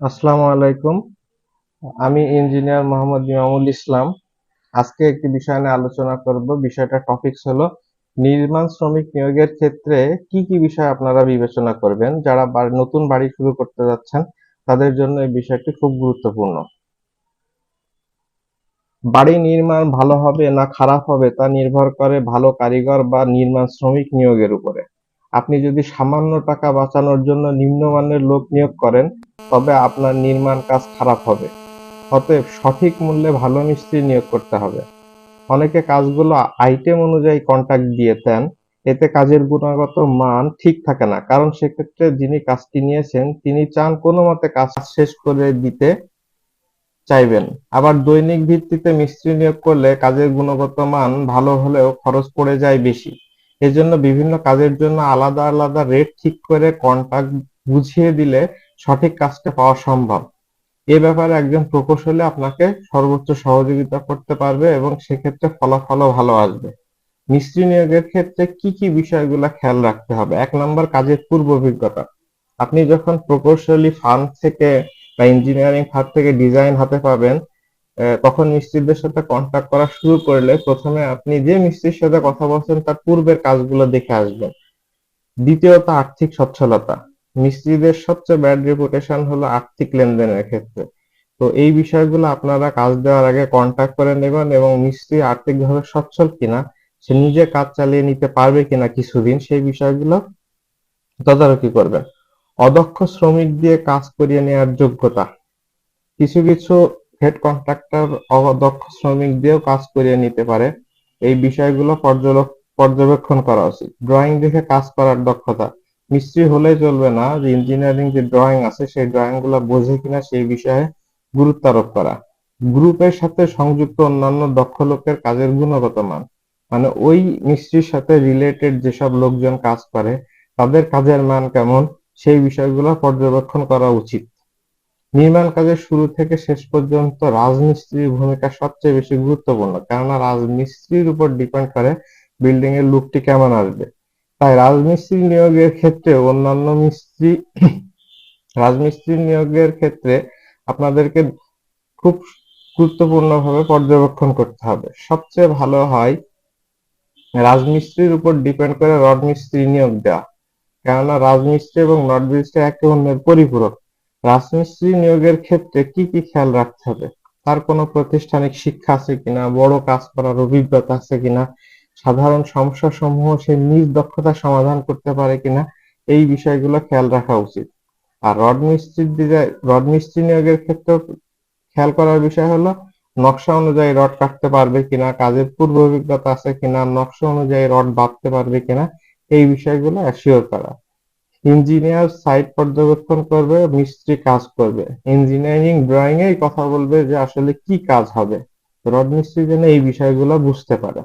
আসসালামু আলাইকুম। আমি ইঞ্জিনিয়ার মোহাম্মদ ইমামুল ইসলাম। আজকে একটি বিষয় নিয়ে আলোচনা করব। বিষয়টা টপিকস হলো, নির্মাণ শ্রমিক নিয়োগের ক্ষেত্রে কি কি বিষয় আপনারা বিবেচনা করবেন? যারা নতুন বাড়ি শুরু করতে যাচ্ছেন, তাদের জন্য এই বিষয়টি খুব গুরুত্বপূর্ণ। বাড়ি নির্মাণ ভালো হবে না খারাপ হবে তা নির্ভর করে ভালো কারিগর বা নির্মাণ শ্রমিক নিয়োগের উপরে। আপনি যদি সামান্য টাকা বাঁচানোর জন্য নিম্নমানের লোক নিয়োগ করেন, তবে আপনার নির্মাণ কাজ খারাপ হবে। অতএব সঠিক মূল্যে ভালো মিস্ত্রি নিয়োগ করতে হবে। অনেকে কাজগুলো আইটেম অনুযায়ী কন্ট্রাক্ট দিয়ে দেন, এতে কাজের গুণগত মান ঠিক থাকে না, কারণ সেক্ষেত্রে যিনি কাজটি নিয়েছেন, তিনি চান কোনো মতে কাজ শেষ করে দিতে চাইবেন। আবার দৈনিক ভিত্তিতে মিস্ত্রি নিয়োগ করলে কাজের গুণগত মান ভালো হলেও খরচ পড়ে যায় বেশি। এজন্য বিভিন্ন কাজের জন্য আলাদা আলাদা রেট ঠিক করে কন্ট্রাক্ট বুঝিয়ে দিলে সঠিক কাজটা পাওয়া সম্ভব। এ ব্যাপারে একজন প্রকৌশলী আপনাকে সর্বোচ্চ সহযোগিতা করতে পারবে এবং সেক্ষেত্রে ফলাফলও ভালো আসবে। মিস্ত্রি নিয়োগের ক্ষেত্রে কি কি বিষয়গুলো খেয়াল রাখতে হবে? এক নম্বর, কাজের পূর্ব অভিজ্ঞতা। আপনি যখন প্রকৌশলী ফার্ম থেকে বা ইঞ্জিনিয়ারিং ফার্ম থেকে ডিজাইন হাতে পাবেন তখন মিস্ত্রিদের সাথে কন্ট্যাক্ট করা শুরু করলে প্রথমে আপনি যে মিস্ত্রির সাথে কথা বলছেন, তার পূর্বের কাজগুলো দেখে আসবেন। দ্বিতীয়ত, আর্থিক সচ্ছলতা। মিস্ত্রিদের সবচেয়ে ব্যাড রেপুটেশন হলো আর্থিক লেনদেনের ক্ষেত্রে। তো এই বিষয়গুলো আপনারা কাজ দেওয়ার আগে কন্ট্যাক্ট করে নেবেন এবং মিস্ত্রি আর্থিকভাবে সচ্ছল কিনা, সে নিজে কাজ চালিয়ে নিতে পারবে কিনা কিছুদিন, সেই বিষয়গুলো তদারকি করবেন। অদক্ষ শ্রমিক দিয়ে কাজ করিয়ে নেওয়ার যোগ্যতা। কিছু কিছু হেড কন্ট্রাক্টর অদক্ষ শ্রমিক দিয়েও কাজ করিয়ে নিতে পারে। এই বিষয়গুলো পর্যবেক- পর্যবেক্ষণ করা উচিত। ড্রয়িং দেখে কাজ করার দক্ষতা। মিস্ত্রি হলেই চলবে না। যে ইঞ্জিনিয়ারিং যে ড্রয়িং আছে, সেই ড্রয়িংগুলো বোঝে কিনা সেই বিষয়ে গুরুত্ব আরোপ করা। গ্রুপের সাথে সংযুক্ত অন্যান্য দক্ষ লোকের কাজের গুণগত মান। মানে ওই মিস্ত্রির সাথে রিলেটেড যেসব লোকজন কাজ করে, তাদের কাজের মান কেমন, সেই বিষয়গুলো পর্যবেক্ষণ করা উচিত। নির্মাণ কাজের শুরু থেকে শেষ পর্যন্ত রাজমিস্ত্রির ভূমিকা সবচেয়ে বেশি গুরুত্বপূর্ণ, কেননা রাজমিস্ত্রির উপর ডিপেন্ড করে বিল্ডিং এর লুকটি কেমন আসবে। তাই রাজমিস্ত্রি নিয়োগের ক্ষেত্রে অন্যান্য মিস্ত্রি, রাজমিস্ত্রি নিয়োগের ক্ষেত্রে আপনাদেরকে খুব গুরুত্বপূর্ণভাবে পর্যবেক্ষণ করতে হবে। সবচেয়ে ভালো হয় রাজমিস্ত্রির উপর ডিপেন্ড করে রড মিস্ত্রি নিয়োগ দেওয়া, কেননা রাজমিস্ত্রি এবং রড মিস্ত্রি একে অন্যের পরিপূরক। রাজমিস্ত্রি নিয়োগের ক্ষেত্রে কি কি খেয়াল রাখতে হবে? তার কোনো প্রাতিষ্ঠানিক শিক্ষা আছে কিনা? বড় কাজ করার অভিজ্ঞতা আছে কিনা? সাধারণ সমস্যা সমূহ সে নিজ দক্ষতা সমাধান করতে পারে কিনা? এই বিষয়গুলো খেয়াল রাখা উচিত। আর রড মিস্ত্রির রড মিস্ত্রি নিয়োগের ক্ষেত্রেও খেয়াল করার বিষয় হলো, নকশা অনুযায়ী রড কাটতে পারবে কিনা? কাজের পূর্ব অভিজ্ঞতা আছে কিনা? নকশা অনুযায়ী রড বাঁধতে পারবে কিনা? এই বিষয়গুলো অ্যাসিওর করা। ইঞ্জিনিয়ার সাইট পর্যবেক্ষণ করবে, মিস্ত্রি কাজ করবে। ইঞ্জিনিয়ারিং ড্রয়িং এই কথা বলবে যে আসলে কি কাজ হবে। রড মিস্ত্রি যেন এই বিষয়গুলো বুঝতে পারে।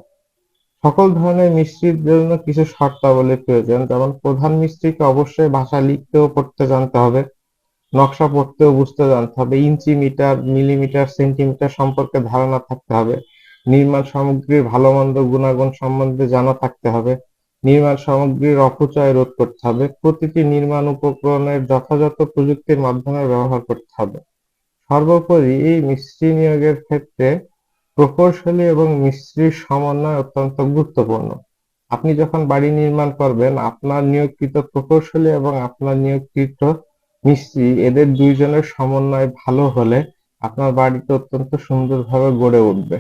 সকল ধরনের মিস্ত্রির জন্য কিছু শর্তাবলী প্রয়োজন। যেমন প্রধান মিস্ত্রিকে অবশ্যই ভাষা লিখতেও পড়তে জানতে হবে, নকশা পড়তেও বুঝতে জানতে হবে, ইঞ্চি মিটার, মিলিমিটার, সেন্টিমিটার সম্পর্কে ধারণা থাকতে হবে, নির্মাণ সামগ্রীর ভালো মন্দ গুণাগুণ সম্বন্ধে জানা থাকতে হবে নির্মাণ সামগ্রীর অপচয় রোধ করতে হবে। প্রতিটি নির্মাণ উপকরণের যথাযথ প্রযুক্তির মাধ্যমে ব্যবহার করতে হবে। সর্বোপরি এই মিস্ত্রি নিয়োগের ক্ষেত্রে প্রকৌশলী এবং মিস্ত্রির সমন্বয় অত্যন্ত গুরুত্বপূর্ণ। আপনি যখন বাড়ি নির্মাণ করবেন, আপনার নিয়োগকৃত প্রকৌশলী এবং আপনার নিয়োগকৃত মিস্ত্রি, এদের দুইজনের সমন্বয় ভালো হলে আপনার বাড়িতে অত্যন্ত সুন্দরভাবে গড়ে উঠবে।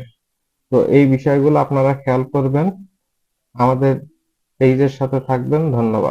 তো এই বিষয়গুলো আপনারা খেয়াল করবেন। আমাদের পেজের সাথে থাকবেন ধন্যবাদ।